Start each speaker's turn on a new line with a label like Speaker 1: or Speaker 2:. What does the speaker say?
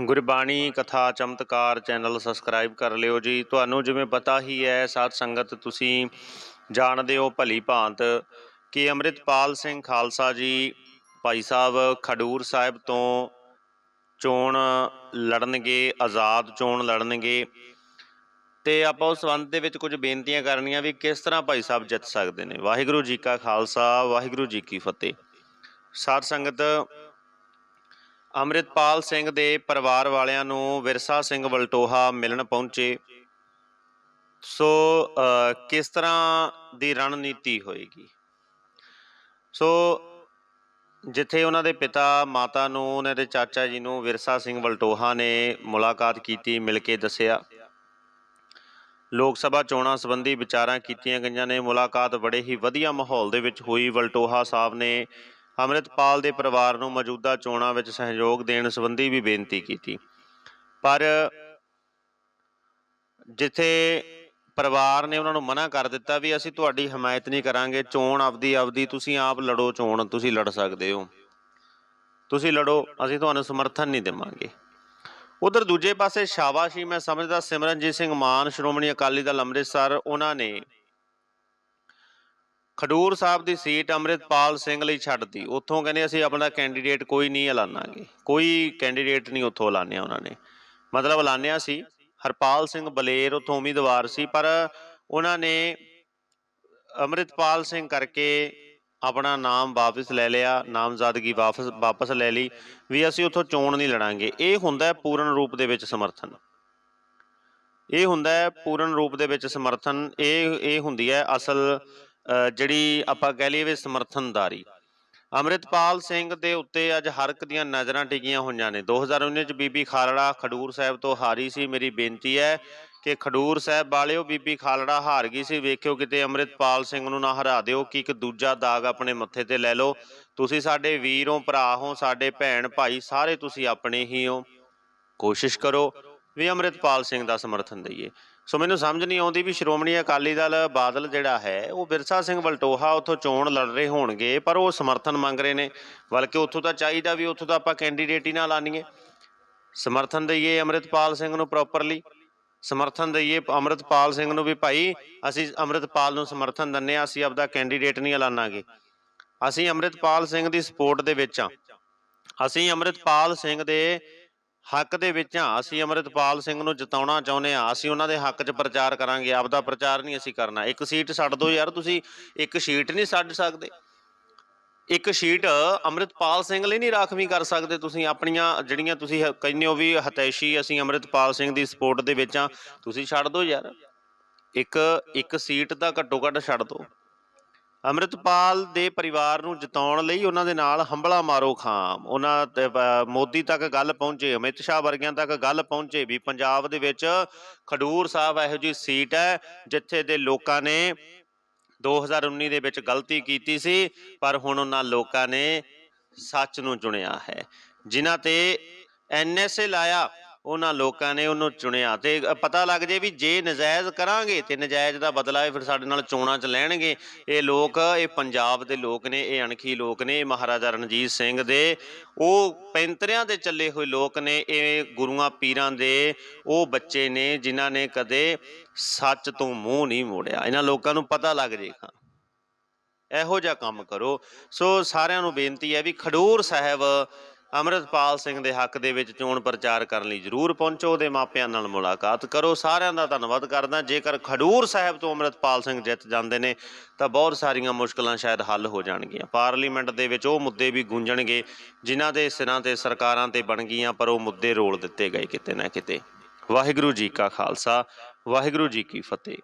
Speaker 1: ਗੁਰਬਾਣੀ ਕਥਾ ਚਮਤਕਾਰ channel subscribe ਕਰ ਲਿਓ ਜੀ। ਤੁਹਾਨੂੰ ਜਿਵੇਂ ਪਤਾ ਹੀ ਹੈ, ਸਾਧ ਸੰਗਤ ਤੁਸੀਂ ਜਾਣਦੇ ਹੋ ਭਲੀ ਭਾਂਤ ਕਿ ਅੰਮ੍ਰਿਤਪਾਲ ਸਿੰਘ ਖਾਲਸਾ ਜੀ ਭਾਈ ਸਾਹਿਬ ਖਡੂਰ ਸਾਹਿਬ ਤੋਂ ਚੋਣ ਲੜਨਗੇ, ਆਜ਼ਾਦ ਚੋਣ ਲੜਨਗੇ। ਤੇ ਆਪਾਂ ਉਸ ਸੰਬੰਧ ਦੇ ਵਿੱਚ ਕੁਝ ਬੇਨਤੀਆਂ ਕਰਨੀਆਂ ਵੀ ਕਿਸ ਤਰ੍ਹਾਂ ਭਾਈ ਸਾਹਿਬ ਜਿੱਤ ਸਕਦੇ ਨੇ। ਵਾਹਿਗੁਰੂ ਜੀ ਕਾ ਖਾਲਸਾ, ਵਾਹਿਗੁਰੂ ਜੀ ਕੀ ਫਤਿਹ। ਸਾਧ ਸੰਗਤ ਅੰਮ੍ਰਿਤਪਾਲ ਸਿੰਘ ਦੇ ਪਰਿਵਾਰ ਵਾਲਿਆਂ ਨੂੰ ਵਿਰਸਾ ਸਿੰਘ ਵਲਟੋਹਾ ਮਿਲਣ ਪਹੁੰਚੇ। ਸੋ ਕਿਸ ਤਰ੍ਹਾਂ ਦੀ ਰਣਨੀਤੀ ਹੋਏਗੀ? ਸੋ, ਜਿੱਥੇ ਉਹਨਾਂ ਦੇ ਪਿਤਾ ਮਾਤਾ ਨੂੰ, ਉਹਨਾਂ ਦੇ ਚਾਚਾ ਜੀ ਨੂੰ ਵਿਰਸਾ ਸਿੰਘ ਵਲਟੋਹਾ ਨੇ ਮੁਲਾਕਾਤ ਕੀਤੀ, ਮਿਲ ਕੇ ਦੱਸਿਆ। ਲੋਕ ਸਭਾ ਚੋਣਾਂ ਸੰਬੰਧੀ ਵਿਚਾਰਾਂ ਕੀਤੀਆਂ ਗਈਆਂ ਨੇ। ਮੁਲਾਕਾਤ ਬੜੇ ਹੀ ਵਧੀਆ ਮਾਹੌਲ ਦੇ ਵਿੱਚ ਹੋਈ। ਵਲਟੋਹਾ ਸਾਹਿਬ ਨੇ ਅੰਮ੍ਰਿਤਪਾਲ ਦੇ ਪਰਿਵਾਰ ਨੂੰ ਮੌਜੂਦਾ ਚੋਣਾਂ ਵਿੱਚ ਸਹਿਯੋਗ ਦੇਣ ਸੰਬੰਧੀ ਵੀ ਬੇਨਤੀ ਕੀਤੀ। ਪਰ ਜਿੱਥੇ ਪਰਿਵਾਰ ਨੇ ਉਹਨਾਂ ਨੂੰ ਮਨਾ ਕਰ ਦਿੱਤਾ ਵੀ ਅਸੀਂ ਤੁਹਾਡੀ ਹਮਾਇਤ ਨਹੀਂ ਕਰਾਂਗੇ, ਚੋਣ ਆਪਦੀ ਆਪਦੀ, ਤੁਸੀਂ ਆਪ ਲੜੋ ਚੋਣ, ਤੁਸੀਂ ਲੜ ਸਕਦੇ ਹੋ। ਤੁਸੀਂ ਲੜੋ, ਅਸੀਂ ਤੁਹਾਨੂੰ ਸਮਰਥਨ ਨਹੀਂ ਦੇਵਾਂਗੇ। ਉਧਰ ਦੂਜੇ ਪਾਸੇ ਸ਼ਾਬਾਸ਼ੀ, ਮੈਂ ਸਮਝਦਾ ਸਿਮਰਨਜੀਤ ਸਿੰਘ ਮਾਨ, ਸ਼੍ਰੋਮਣੀ ਅਕਾਲੀ ਦਲ ਅੰਮ੍ਰਿਤਸਰ, ਉਹਨਾਂ ਨੇ ਖਡੂਰ ਸਾਹਿਬ ਦੀ ਸੀਟ ਅੰਮ੍ਰਿਤਪਾਲ ਸਿੰਘ ਲਈ ਛੱਡਤੀ। ਉੱਥੋਂ ਕਹਿੰਦੇ ਅਸੀਂ ਆਪਣਾ ਕੈਂਡੀਡੇਟ ਕੋਈ ਨਹੀਂ ਐਲਾਨਾਂਗੇ। ਕੋਈ ਕੈਂਡੀਡੇਟ ਨਹੀਂ ਉੱਥੋਂ ਐਲਾਨਿਆ ਉਹਨਾਂ ਨੇ। ਮਤਲਬ ਐਲਾਨਿਆ ਸੀ। ਹਰਪਾਲ ਸਿੰਘ ਬਲੇਰ ਉੱਥੋਂ ਉਮੀਦਵਾਰ ਸੀ, ਪਰ ਉਹਨਾਂ ਨੇ ਅੰਮ੍ਰਿਤਪਾਲ ਸਿੰਘ ਕਰਕੇ ਆਪਣਾ ਨਾਮ ਵਾਪਸ ਲੈ ਲਿਆ, ਨਾਮਜ਼ਦਗੀ ਵਾਪਸ ਵਾਪਸ ਲੈ ਲਈ ਵੀ ਅਸੀਂ ਉੱਥੋਂ ਚੋਣ ਨਹੀਂ ਲੜਾਂਗੇ। ਇਹ ਹੁੰਦਾ ਪੂਰਨ ਰੂਪ ਦੇ ਵਿੱਚ ਸਮਰਥਨ। ਇਹ ਹੁੰਦਾ ਪੂਰਨ ਰੂਪ ਦੇ ਵਿੱਚ ਸਮਰਥਨ। ਇਹ ਇਹ ਹੁੰਦੀ ਹੈ ਅਸਲ ਜਿਹੜੀ ਆਪਾਂ ਕਹਿ ਲਈਏ ਵੀ ਸਮਰਥਨਦਾਰੀ। ਅੰਮ੍ਰਿਤਪਾਲ ਸਿੰਘ ਦੇ ਉੱਤੇ ਅੱਜ ਹਰ ਇੱਕ ਦੀਆਂ ਨਜ਼ਰਾਂ ਟਿਕੀਆਂ ਹੋਈਆਂ ਨੇ। 2019 ਚ ਬੀਬੀ ਖਾਲੜਾ ਖਡੂਰ ਸਾਹਿਬ ਤੋਂ ਹਾਰੀ ਸੀ। ਮੇਰੀ ਬੇਨਤੀ ਹੈ ਕਿ ਖਡੂਰ ਸਾਹਿਬ ਵਾਲਿਓ ਬੀਬੀ ਖਾਲੜਾ ਹਾਰ ਗਈ ਸੀ। ਵੇਖਿਓ ਕਿਤੇ ਅੰਮ੍ਰਿਤਪਾਲ ਸਿੰਘ ਨੂੰ ਨਾ ਹਰਾ ਦਿਓ ਕਿ ਇੱਕ ਦੂਜਾ ਦਾਗ ਆਪਣੇ ਮੱਥੇ ਤੇ ਲੈ ਲਓ। ਤੁਸੀਂ ਸਾਡੇ ਵੀਰ ਹੋ, ਭਰਾ ਹੋ, ਸਾਡੇ ਭੈਣ, ਭਾਈ, ਸਾਰੇ ਤੁਸੀਂ ਆਪਣੇ ਹੀ ਹੋ। ਕੋਸ਼ਿਸ਼ ਕਰੋ ਵੀ ਅੰਮ੍ਰਿਤਪਾਲ ਸਿੰਘ ਦਾ ਸਮਰਥਨ ਦਈਏ। ਸੋ ਮੈਨੂੰ ਸਮਝ ਨਹੀਂ ਆਉਂਦੀ ਵੀ ਸ਼੍ਰੋਮਣੀ ਅਕਾਲੀ ਦਲ ਬਾਦਲ ਜਿਹੜਾ ਹੈ, ਉਹ ਬਿਰਸਾ ਸਿੰਘ ਵਲਟੋਹਾ ਉੱਥੋਂ ਚੋਣ ਲੜ ਰਹੇ ਹੋਣਗੇ, ਪਰ ਉਹ ਸਮਰਥਨ ਮੰਗ ਰਹੇ ਨੇ, ਬਲਕਿ ਉੱਥੋਂ ਤਾਂ ਚਾਹੀਦਾ ਵੀ ਉੱਥੋਂ ਤਾਂ ਆਪਾਂ ਕੈਂਡੀਡੇਟ ਹੀ ਨਾ ਲਾਣੀਏ ਸਮਰਥਨ ਦਈਏ ਅੰਮ੍ਰਿਤਪਾਲ ਸਿੰਘ ਨੂੰ ਪ੍ਰੋਪਰਲੀ ਸਮਰਥਨ ਦਈਏ ਅੰਮ੍ਰਿਤਪਾਲ ਸਿੰਘ ਨੂੰ ਵੀ ਭਾਈ, ਅਸੀਂ ਅੰਮ੍ਰਿਤਪਾਲ ਨੂੰ ਸਮਰਥਨ ਦਿੰਨੇ ਆ ਅਸੀਂ ਆਪਦਾ ਕੈਂਡੀਡੇਟ ਨਹੀਂ ਐਲਾਨਾਂਗੇ। ਅਸੀਂ ਅੰਮ੍ਰਿਤਪਾਲ ਸਿੰਘ ਦੀ ਸਪੋਰਟ ਦੇ ਵਿੱਚ ਆ ਅਸੀਂ ਅੰਮ੍ਰਿਤਪਾਲ ਸਿੰਘ ਦੇ ਹੱਕ ਦੇ ਵਿੱਚ ਹਾਂ, ਅਸੀਂ ਅੰਮ੍ਰਿਤਪਾਲ ਸਿੰਘ ਨੂੰ ਜਿਤਾਉਣਾ ਚਾਹੁੰਦੇ ਹਾਂ, ਅਸੀਂ ਉਹਨਾਂ ਦੇ ਹੱਕ 'ਚ ਪ੍ਰਚਾਰ ਕਰਾਂਗੇ, ਆਪਦਾ ਪ੍ਰਚਾਰ ਨਹੀਂ ਅਸੀਂ ਕਰਨਾ। ਇੱਕ ਸੀਟ ਛੱਡ ਦਿਓ ਯਾਰ ਤੁਸੀਂ, ਇੱਕ ਸੀਟ ਨਹੀਂ ਛੱਡ ਸਕਦੇ। ਇੱਕ ਸ਼ੀਟ ਅੰਮ੍ਰਿਤਪਾਲ ਸਿੰਘ ਲਈ ਨਹੀਂ ਰਾਖਵੀਂ ਕਰ ਸਕਦੇ ਤੁਸੀਂ, ਆਪਣੀਆਂ ਜਿਹੜੀਆਂ ਤੁਸੀਂ ਕਹਿੰਦੇ ਹੋ ਵੀ ਹਤੈਸ਼ੀ ਅਸੀਂ ਅੰਮ੍ਰਿਤਪਾਲ ਸਿੰਘ ਦੀ ਸਪੋਰਟ ਦੇ ਵਿੱਚ ਆ ਤੁਸੀਂ ਛੱਡ ਦਿਓ ਯਾਰ। ਇੱਕ ਇੱਕ ਸੀਟ ਤਾਂ ਘੱਟੋ ਘੱਟ ਛੱਡ ਦਿਓ। ਅੰਮ੍ਰਿਤਪਾਲ ਦੇ ਪਰਿਵਾਰ ਨੂੰ ਜਿਤਾਉਣ ਲਈ ਉਹਨਾਂ ਦੇ ਨਾਲ ਹੰਬਲਾ ਮਾਰੋ ਖਾਮ। ਉਹਨਾਂ ਮੋਦੀ ਤੱਕ ਗੱਲ ਪਹੁੰਚੇ, ਅਮਿਤ ਸ਼ਾਹ ਵਰਗਿਆਂ ਤੱਕ ਗੱਲ ਪਹੁੰਚੇ ਵੀ ਪੰਜਾਬ ਦੇ ਵਿੱਚ ਖਡੂਰ ਸਾਹਿਬ ਇਹੋ ਜਿਹੀ ਸੀਟ ਹੈ ਜਿੱਥੇ ਦੇ ਲੋਕਾਂ ਨੇ 2019 ਦੇ ਵਿੱਚ ਗਲਤੀ ਕੀਤੀ ਸੀ, ਪਰ ਹੁਣ ਉਹਨਾਂ ਲੋਕਾਂ ਨੇ ਸੱਚ ਨੂੰ ਚੁਣਿਆ ਹੈ। ਜਿਨ੍ਹਾਂ ਤੇ ਐਨਐਸਏ ਲਾਇਆ ਉਹਨਾਂ ਲੋਕਾਂ ਨੇ ਉਹਨੂੰ ਚੁਣਿਆ ਤੇ ਪਤਾ ਲੱਗ ਜੇ ਵੀ ਜੇ ਨਜਾਇਜ਼ ਕਰਾਂਗੇ ਤੇ ਨਜਾਇਜ਼ ਦਾ ਬਦਲਾ ਇਹ ਫਿਰ ਸਾਡੇ ਨਾਲ ਚੋਣਾਂ 'ਚ ਲੈਣਗੇ। ਇਹ ਲੋਕ, ਇਹ ਪੰਜਾਬ ਦੇ ਲੋਕ ਨੇ, ਇਹ ਅਣਖੀ ਲੋਕ ਨੇ ਇਹ ਮਹਾਰਾਜਾ ਰਣਜੀਤ ਸਿੰਘ ਦੇ। ਉਹ ਪੈਂਤਰਿਆਂ ਦੇ ਚੱਲੇ ਹੋਏ ਲੋਕ ਨੇ, ਇਹ ਗੁਰੂਆਂ ਪੀਰਾਂ ਦੇ। ਉਹ ਬੱਚੇ ਨੇ ਜਿਨ੍ਹਾਂ ਨੇ ਕਦੇ ਸੱਚ ਤੋਂ ਮੂੰਹ ਨਹੀਂ ਮੋੜਿਆ। ਇਹਨਾਂ ਲੋਕਾਂ ਨੂੰ ਪਤਾ ਲੱਗ ਜੇਗਾ ਇਹੋ ਜਿਹਾ ਕੰਮ ਕਰੋ। ਸੋ ਸਾਰਿਆਂ ਨੂੰ ਬੇਨਤੀ ਹੈ ਵੀ ਖਡੂਰ ਸਾਹਿਬ ਅੰਮ੍ਰਿਤਪਾਲ ਸਿੰਘ ਦੇ ਹੱਕ ਦੇ ਵਿੱਚ ਚੋਣ ਪ੍ਰਚਾਰ ਕਰਨ ਲਈ ਜਰੂਰ ਪਹੁੰਚੋ, ਉਹਦੇ ਮਾਪਿਆਂ ਨਾਲ ਮੁਲਾਕਾਤ ਕਰੋ। ਸਾਰਿਆਂ ਦਾ ਧੰਨਵਾਦ ਕਰਦਾ। ਜੇਕਰ ਖਡੂਰ ਸਾਹਿਬ ਤੋਂ ਅੰਮ੍ਰਿਤਪਾਲ ਸਿੰਘ ਜਿੱਤ ਜਾਂਦੇ ਨੇ, ਤਾਂ ਬਹੁਤ ਸਾਰੀਆਂ ਮੁਸ਼ਕਲਾਂ ਸ਼ਾਇਦ ਹੱਲ ਹੋ ਜਾਣਗੀਆਂ। ਪਾਰਲੀਮੈਂਟ ਦੇ ਵਿੱਚ ਉਹ ਮੁੱਦੇ ਵੀ ਗੂੰਜਣਗੇ, ਜਿਨ੍ਹਾਂ ਦੇ ਸਿਰਾਂ ਤੇ ਸਰਕਾਰਾਂ ਤੇ ਬਣ ਗਈਆਂ, ਪਰ ਉਹ ਮੁੱਦੇ ਰੋਲ ਦਿੱਤੇ ਗਏ ਕਿਤੇ ਨਾ ਕਿਤੇ। ਵਾਹਿਗੁਰੂ ਜੀ ਕਾ ਖਾਲਸਾ, ਵਾਹਿਗੁਰੂ ਜੀ ਕੀ ਫਤਿਹ।